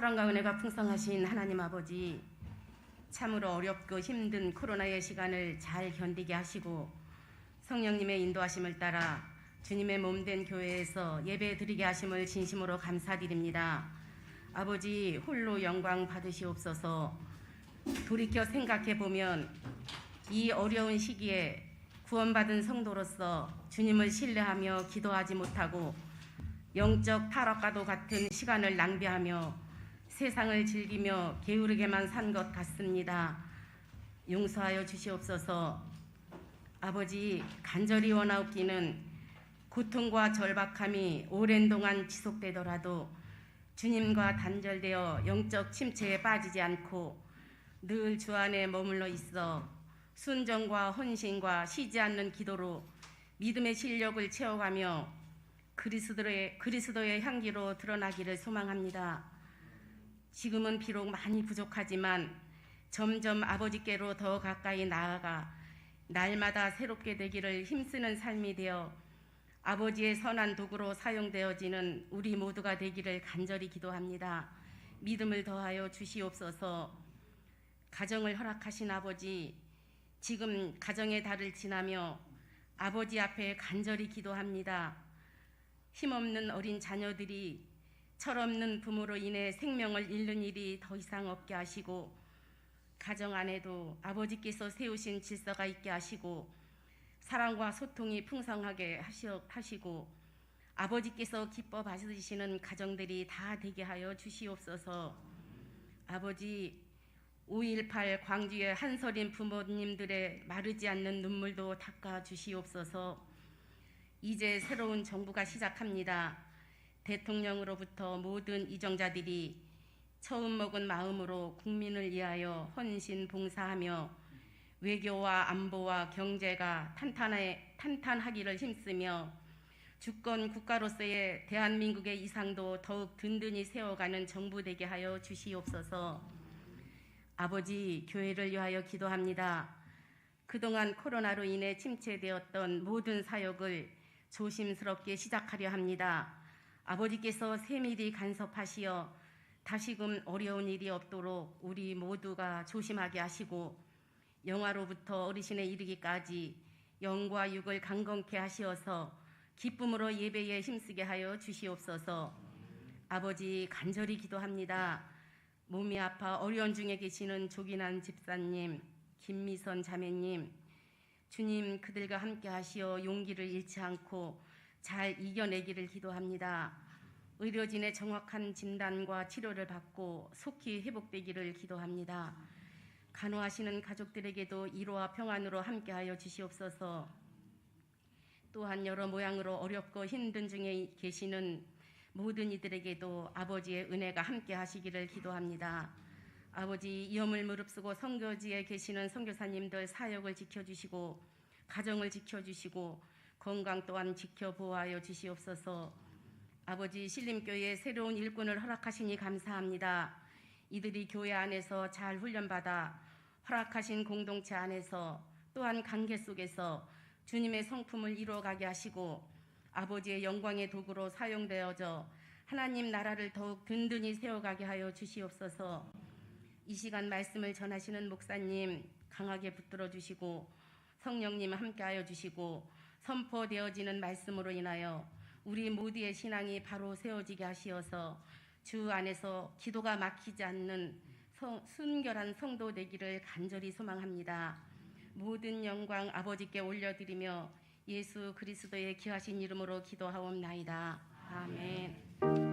사랑과 은혜가 풍성하신 하나님 아버지 참으로 어렵고 힘든 코로나의 시간을 잘 견디게 하시고 성령님의 인도하심을 따라 주님의 몸된 교회에서 예배 드리게 하심을 진심으로 감사드립니다. 아버지 홀로 영광 받으시옵소서 돌이켜 생각해 보면 이 어려운 시기에 구원받은 성도로서 주님을 신뢰하며 기도하지 못하고 영적 타락과도 같은 시간을 낭비하며 세상을 즐기며 게으르게만 산 것 같습니다. 용서하여 주시옵소서. 아버지 간절히 원하옵기는 고통과 절박함이 오랜 동안 지속되더라도 주님과 단절되어 영적 침체에 빠지지 않고 늘 주 안에 머물러 있어 순정과 헌신과 쉬지 않는 기도로 믿음의 실력을 채워가며 그리스도의 그리스도의 향기로 드러나기를 소망합니다. 지금은 비록 많이 부족하지만 점점 아버지께로 더 가까이 나아가 날마다 새롭게 되기를 힘쓰는 삶이 되어 아버지의 선한 도구로 사용되어지는 우리 모두가 되기를 간절히 기도합니다. 믿음을 더하여 주시옵소서. 가정을 허락하신 아버지, 지금 가정의 달을 지나며 아버지 앞에 간절히 기도합니다. 힘없는 어린 자녀들이 철없는 부모로 인해 생명을 잃는 일이 더 이상 없게 하시고 가정 안에도 아버지께서 세우신 질서가 있게 하시고 사랑과 소통이 풍성하게 하시고 아버지께서 기뻐 받으시는 가정들이 다 되게 하여 주시옵소서. 아버지 5.18 광주의 한서린 부모님들의 마르지 않는 눈물도 닦아 주시옵소서. 이제 새로운 정부가 시작합니다. 대통령으로부터 모든 이정자들이 처음 먹은 마음으로 국민을 위하여 헌신 봉사하며 외교와 안보와 경제가 탄탄해, 탄탄하기를 힘쓰며 주권 국가로서의 대한민국의 이상도 더욱 든든히 세워가는 정부 되게 하여 주시옵소서. 아버지 교회를 위하여 기도합니다. 그동안 코로나로 인해 침체되었던 모든 사역을 조심스럽게 시작하려 합니다. 아버지께서 세밀히 간섭하시어 다시금 어려운 일이 없도록 우리 모두가 조심하게 하시고 영화로부터 어르신에 이르기까지 영과 육을 강건케 하시어서 기쁨으로 예배에 힘쓰게 하여 주시옵소서. 아버지 간절히 기도합니다. 몸이 아파 어려운 중에 계시는 조기난 집사님, 김미선 자매님, 주님 그들과 함께 하시어 용기를 잃지 않고 잘 이겨내기를 기도합니다. 의료진의 정확한 진단과 치료를 받고 속히 회복되기를 기도합니다. 간호하시는 가족들에게도 이로와 평안으로 함께하여 주시옵소서. 또한 여러 모양으로 어렵고 힘든 중에 계시는 모든 이들에게도 아버지의 은혜가 함께 하시기를 기도합니다. 아버지 위험을 무릅쓰고 선교지에 계시는 선교사님들 사역을 지켜주시고 가정을 지켜주시고 건강 또한 지켜보아여 주시옵소서. 아버지 신림교회에 새로운 일꾼을 허락하시니 감사합니다. 이들이 교회 안에서 잘 훈련받아 허락하신 공동체 안에서 또한 관계 속에서 주님의 성품을 이루어가게 하시고 아버지의 영광의 도구로 사용되어져 하나님 나라를 더욱 든든히 세워가게 하여 주시옵소서. 이 시간 말씀을 전하시는 목사님 강하게 붙들어 주시고 성령님 함께하여 주시고 선포되어지는 말씀으로 인하여 우리 모두의 신앙이 바로 세워지게 하시어서 주 안에서 기도가 막히지 않는 성- 순결한 성도 되기를 간절히 소망합니다. 모든 영광 아버지께 올려드리며 예수 그리스도의 귀하신 이름으로 기도하옵나이다. 아멘.